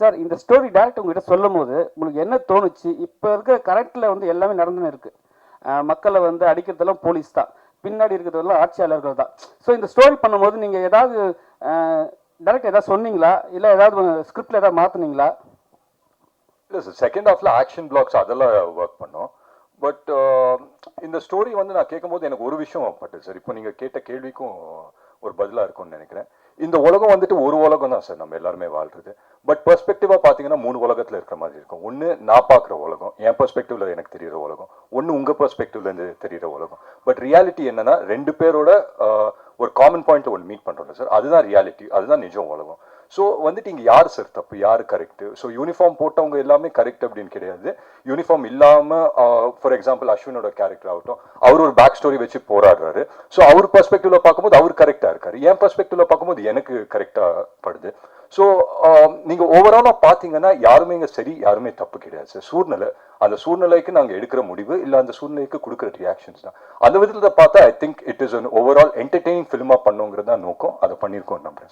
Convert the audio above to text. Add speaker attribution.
Speaker 1: Sir இந்த story direct உங்ககிட்ட சொல்லும் போது உங்களுக்கு என்ன தோணுச்சு? இப்போ இருக்க கரெக்டில் வந்து எல்லாமே நடந்துன்னு இருக்கு. மக்களை வந்து அடிக்கிறதெல்லாம் போலீஸ் தான். பின்னாடி இருக்கிறதெல்லாம் ஆட்சியாளர்கள் தான். ஸோ இந்த ஸ்டோரி பண்ணும்போது நீங்கள் ஏதாவது டேரக்ட் ஏதாவது சொன்னீங்களா? இல்லை ஏதாவது ஸ்கிரிப்டில் ஏதாவது மாற்றுனீங்களா
Speaker 2: இல்லை சார் செகண்ட் ஹாஃப்ல ஆக்ஷன் பிளாக்ஸ் அதெல்லாம் ஒர்க் பண்ணோம். பட் இந்த ஸ்டோரி வந்து நான் கேட்கும்போது எனக்கு ஒரு விஷயம் பட்டு சார் இப்போ நீங்கள் கேட்ட கேள்விக்கும் ஒரு பதிலாக இருக்கும்னு நினைக்கிறேன். இந்த உலகம் வந்துட்டு ஒரு உலகம் தான் சார் நம்ம எல்லாருமே வாழ்றது. பட் பெர்ஸ்பெக்டிவாக பார்த்தீங்கன்னா மூணு உலகத்தில் இருக்கிற மாதிரி இருக்கும். ஒன்று நான் பார்க்குற உலகம் என் பெர்ஸ்பெக்டிவ்ல எனக்கு தெரியிற உலகம். ஒன்று உங்கள் பெர்ஸ்பெக்டிவ்லேருந்து தெரியிற உலகம். பட் ரியாலிட்டி என்னன்னா ரெண்டு பேரோட ஒரு காமன் பாயிண்ட் ஒன்று மீட் பண்ணுறோம் சார். அதுதான் ரியாலிட்டி அதுதான் நிஜம் உலகம். ஸோ வந்துட்டு இங்கே யார் சார் தப்பு? யார் கரெக்ட் ஸோ யூனிஃபார்ம் போட்டவங்க எல்லாமே கரெக்ட் அப்படின்னு கிடையாது. யூனிஃபார்ம் இல்லாமல் ஃபார் எக்ஸாம்பிள் அஸ்வினோட கேரக்டர் ஆகட்டும் அவர் ஒரு பேக் ஸ்டோரி வச்சு போராடுறாரு. ஸோ அவர் பர்ஸ்பெக்டிவ்ல பார்க்கும்போது அவர் கரெக்டாக இருக்காரு. என் பர்ஸ்பெக்டிவ்ல பார்க்கும்போது எனக்கு கரெக்டாக படுது. ஸோ நீங்கள் ஓவராலாக பார்த்தீங்கன்னா யாருமே இங்கே சரி யாருமே தப்பு கிடையாது. சார் சூழ்நிலை அந்த சூழ்நிலைக்கு நாங்கள் எடுக்கிற முடிவு இல்லை அந்த சூழ்நிலைக்கு கொடுக்குற ரியாக்ஷன்ஸ் தான். அந்த விதத்தில் பார்த்தா I think it is an overall entertaining ஃபிலிமாக பண்ணுங்கிறது தான் நோக்கம். அதை பண்ணியிருக்கோம் நம்புறேன் சார்